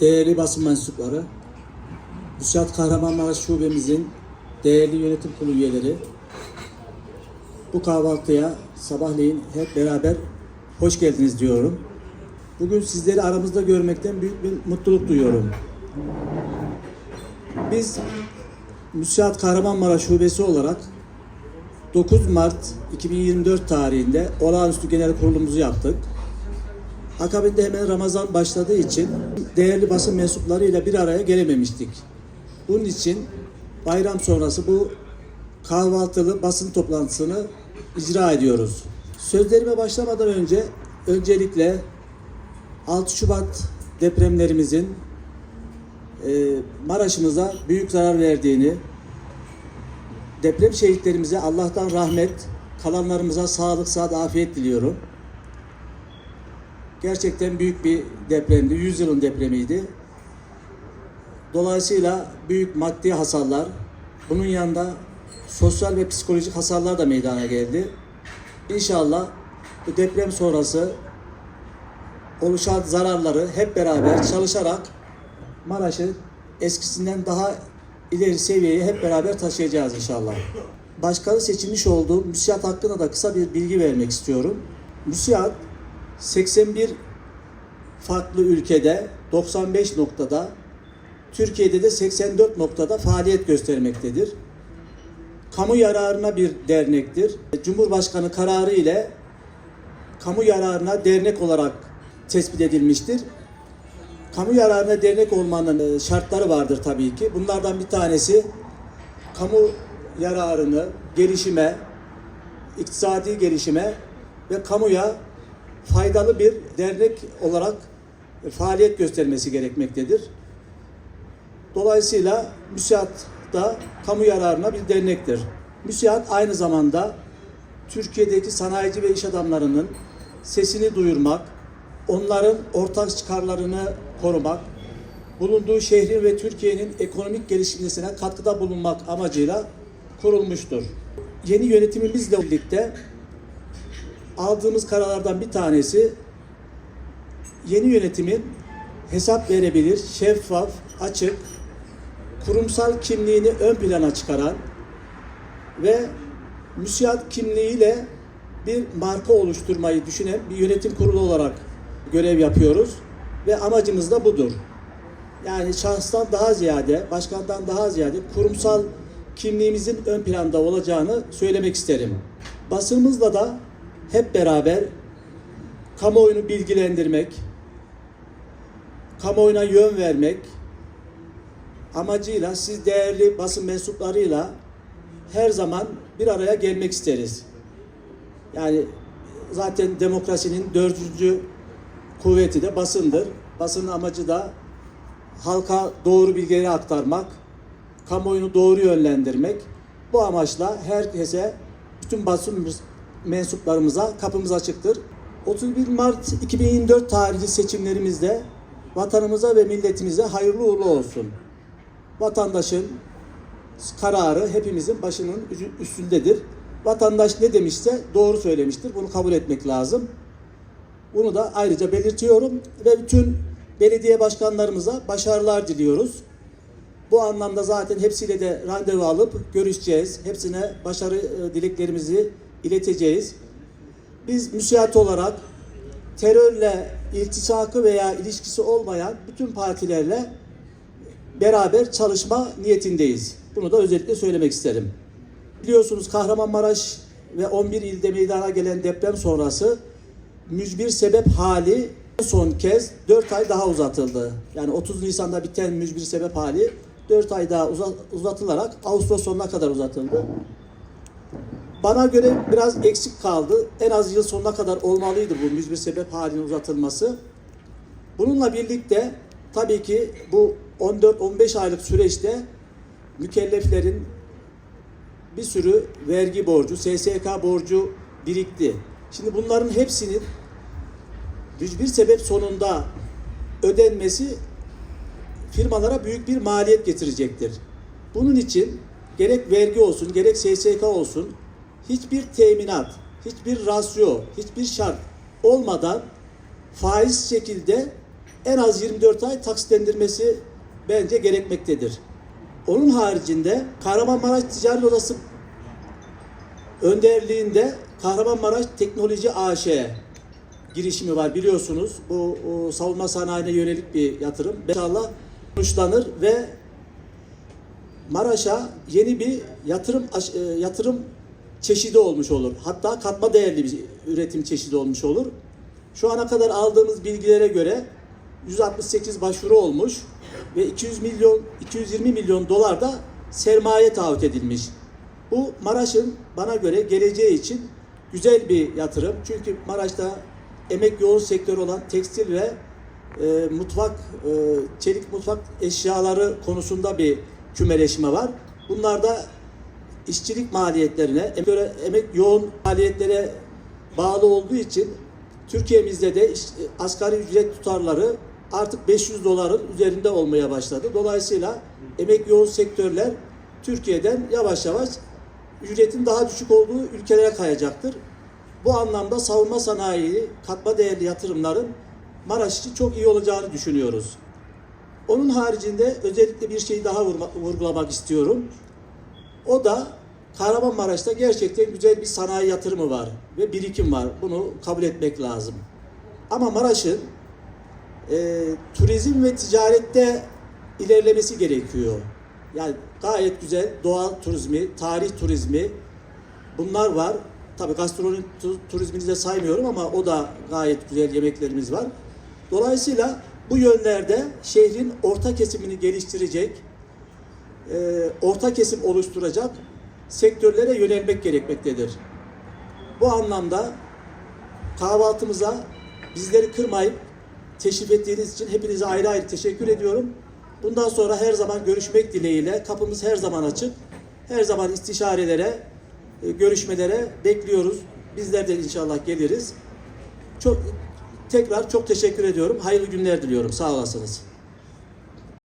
değerli basın mensupları, Müsait Kahramanmaraş Şubemizin değerli yönetim kurulu üyeleri, bu kahvaltıya sabahleyin hep beraber hoş geldiniz diyorum. Bugün sizleri aramızda görmekten büyük bir mutluluk duyuyorum. Biz Müsait Kahramanmaraş Şubesi olarak 9 Mart 2024 tarihinde olağanüstü genel kurulumuzu yaptık. Akabinde hemen Ramazan başladığı için değerli basın mensuplarıyla bir araya gelememiştik. Bunun için bayram sonrası bu kahvaltılı basın toplantısını icra ediyoruz. Sözlerime başlamadan önce öncelikle 6 Şubat depremlerimizin e, Maraş'ımıza büyük zarar verdiğini, deprem şehitlerimize Allah'tan rahmet, kalanlarımıza sağlık, sıhhat, afiyet diliyorum. Gerçekten büyük bir depremdi. 100 yılın depremiydi. Dolayısıyla büyük maddi hasarlar, bunun yanında sosyal ve psikolojik hasarlar da meydana geldi. İnşallah bu deprem sonrası oluşan zararları hep beraber çalışarak Maraş'ı eskisinden daha ileri seviyeye hep beraber taşıyacağız inşallah. Başkanı seçilmiş olduğu müsiyat hakkında da kısa bir bilgi vermek istiyorum. Müsiyat 81 farklı ülkede 95 noktada Türkiye'de de 84 noktada faaliyet göstermektedir. Kamu yararına bir dernektir. Cumhurbaşkanı kararı ile kamu yararına dernek olarak tespit edilmiştir. Kamu yararına dernek olmanın e, şartları vardır tabii ki. Bunlardan bir tanesi kamu yararını gelişime, iktisadi gelişime ve kamuya faydalı bir dernek olarak faaliyet göstermesi gerekmektedir. Dolayısıyla müsiat da kamu yararına bir dernektir. Müsiat aynı zamanda Türkiye'deki sanayici ve iş adamlarının sesini duyurmak, onların ortak çıkarlarını korumak, bulunduğu şehrin ve Türkiye'nin ekonomik gelişmesine katkıda bulunmak amacıyla kurulmuştur. Yeni yönetimimizle birlikte aldığımız kararlardan bir tanesi yeni yönetimin hesap verebilir, şeffaf, açık, kurumsal kimliğini ön plana çıkaran ve müsiyat kimliğiyle bir marka oluşturmayı düşünen bir yönetim kurulu olarak görev yapıyoruz ve amacımız da budur. Yani şahıstan daha ziyade, başkandan daha ziyade kurumsal kimliğimizin ön planda olacağını söylemek isterim. Basınımızla da hep beraber kamuoyunu bilgilendirmek, kamuoyuna yön vermek amacıyla siz değerli basın mensuplarıyla her zaman bir araya gelmek isteriz. Yani zaten demokrasinin dördüncü kuvveti de basındır. Basının amacı da halka doğru bilgileri aktarmak, kamuoyunu doğru yönlendirmek. Bu amaçla herkese, bütün basın mensuplarımıza kapımız açıktır. 31 Mart 2024 tarihli seçimlerimizde vatanımıza ve milletimize hayırlı uğurlu olsun. Vatandaşın kararı hepimizin başının üstündedir. Vatandaş ne demişse doğru söylemiştir. Bunu kabul etmek lazım. Bunu da ayrıca belirtiyorum ve bütün belediye başkanlarımıza başarılar diliyoruz. Bu anlamda zaten hepsiyle de randevu alıp görüşeceğiz. Hepsine başarı e, dileklerimizi ileteceğiz. Biz müsiat olarak terörle iltisakı veya ilişkisi olmayan bütün partilerle beraber çalışma niyetindeyiz. Bunu da özellikle söylemek isterim. Biliyorsunuz Kahramanmaraş ve 11 ilde meydana gelen deprem sonrası mücbir sebep hali son kez 4 ay daha uzatıldı. Yani 30 Nisan'da biten mücbir sebep hali 4 ay daha uzatılarak Ağustos sonuna kadar uzatıldı. Bana göre biraz eksik kaldı. En az yıl sonuna kadar olmalıydı bu mücbir sebep halinin uzatılması. Bununla birlikte tabii ki bu 14-15 aylık süreçte mükelleflerin bir sürü vergi borcu, SSK borcu birikti. Şimdi bunların hepsinin mücbir sebep sonunda ödenmesi firmalara büyük bir maliyet getirecektir. Bunun için gerek vergi olsun, gerek SSK olsun hiçbir teminat, hiçbir rasyo, hiçbir şart olmadan faiz şekilde en az 24 ay taksitlendirmesi bence gerekmektedir. Onun haricinde Kahramanmaraş Ticaret Odası önderliğinde Kahramanmaraş Teknoloji AŞ girişimi var biliyorsunuz. Bu o, savunma sanayine yönelik bir yatırım. İnşallah sonuçlanır ve Maraş'a yeni bir yatırım e, yatırım çeşidi olmuş olur. Hatta katma değerli bir üretim çeşidi olmuş olur. Şu ana kadar aldığımız bilgilere göre 168 başvuru olmuş ve 200 milyon 220 milyon dolar da sermaye taahhüt edilmiş. Bu Maraş'ın bana göre geleceği için güzel bir yatırım. Çünkü Maraş'ta emek yoğun sektör olan tekstil ve e, mutfak, e, çelik mutfak eşyaları konusunda bir kümeleşme var. Bunlarda işçilik maliyetlerine, emek, emek yoğun maliyetlere bağlı olduğu için Türkiye'mizde de iş- asgari ücret tutarları artık 500 doların üzerinde olmaya başladı. Dolayısıyla emek yoğun sektörler Türkiye'den yavaş yavaş ücretin daha düşük olduğu ülkelere kayacaktır. Bu anlamda savunma sanayi, katma değerli yatırımların Maraş için çok iyi olacağını düşünüyoruz. Onun haricinde özellikle bir şeyi daha vurgulamak istiyorum. O da Kahramanmaraş'ta gerçekten güzel bir sanayi yatırımı var ve birikim var. Bunu kabul etmek lazım. Ama Maraş'ın e, turizm ve ticarette ilerlemesi gerekiyor. Yani gayet güzel doğa turizmi, tarih turizmi bunlar var. Tabii gastronomi tu- turizmini de saymıyorum ama o da gayet güzel yemeklerimiz var. Dolayısıyla bu yönlerde şehrin orta kesimini geliştirecek, orta kesim oluşturacak sektörlere yönelmek gerekmektedir. Bu anlamda kahvaltımıza bizleri kırmayıp teşrif ettiğiniz için hepinize ayrı ayrı teşekkür ediyorum. Bundan sonra her zaman görüşmek dileğiyle kapımız her zaman açık. Her zaman istişarelere, e, görüşmelere bekliyoruz. Bizler de inşallah geliriz. Çok tekrar çok teşekkür ediyorum. Hayırlı günler diliyorum. Sağ olasınız.